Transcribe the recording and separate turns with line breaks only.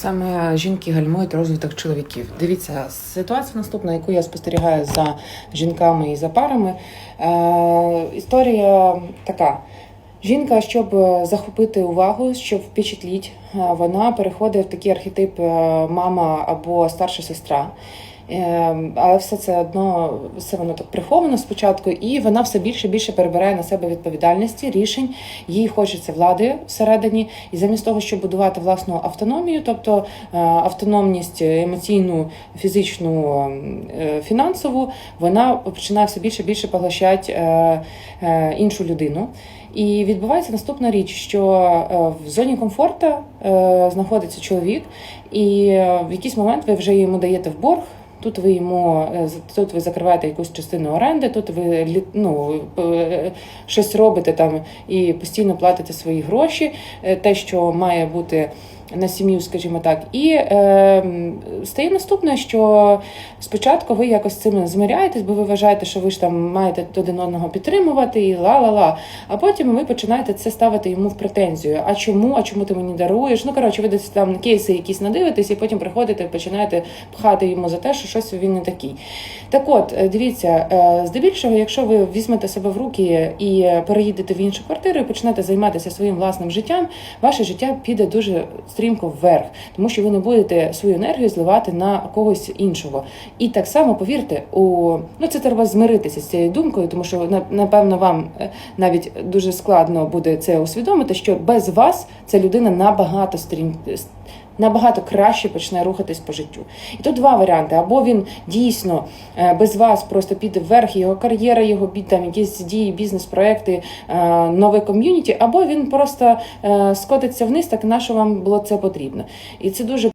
Саме жінки гальмують розвиток чоловіків. Дивіться, ситуація наступна, яку я спостерігаю за жінками і за парами. Е, історія така. Жінка, щоб е, захопити увагу, щоб впечатліть, е, вона переходить в такий архетип е, мама або старша сестра. Е, Але все це одно все воно так приховано спочатку, і вона все більше і більше перебирає на себе відповідальності, рішень. Їй хочеться влади всередині, і замість того, щоб будувати власну автономію, тобто е, автономність емоційну, фізичну, е, фінансову, вона починає все більше і більше поглощати е, іншу людину. І відбувається наступна річ, що в зоні комфорту знаходиться чоловік, і в якийсь момент ви вже йому даєте в борг. Тут ви йому е, тут ви закриваєте якусь частину оренди, тут ви ну, е, щось робите там і постійно платите свої гроші, е, те, що має бути на сім'ю, скажімо так. І е, стає наступне, що спочатку ви якось цим змиряєтесь, бо ви вважаєте, що ви ж там маєте один одного підтримувати і ла-ла-ла. А потім ви починаєте це ставити йому в претензію. А чому? А чому ти мені даруєш? Ну коротше, ви десь там кейси якісь надивитесь, і потім приходите починаєте пхати йому за те, що щось він не такий. Так от, е, дивіться, е, здебільшого, якщо ви візьмете себе в руки і переїдете в іншу квартиру і почнете займатися своїм власним життям, ваше життя піде дуже стрімко вверх, тому що ви не будете свою енергію зливати на когось іншого. І так само повірте, у ну це треба змиритися з цією думкою, тому що напевно вам е, навіть дуже складно буде це усвідомити, що без вас ця людина набагато стрім набагато краще почне рухатись по життю. І тут два варіанти: або він дійсно е, без вас просто піде вверх, його кар'єра, його там якісь дії, бізнес-проекти, е, нове ком'юніті, або він просто е, скотиться вниз, так на що вам було це потрібно. І це дуже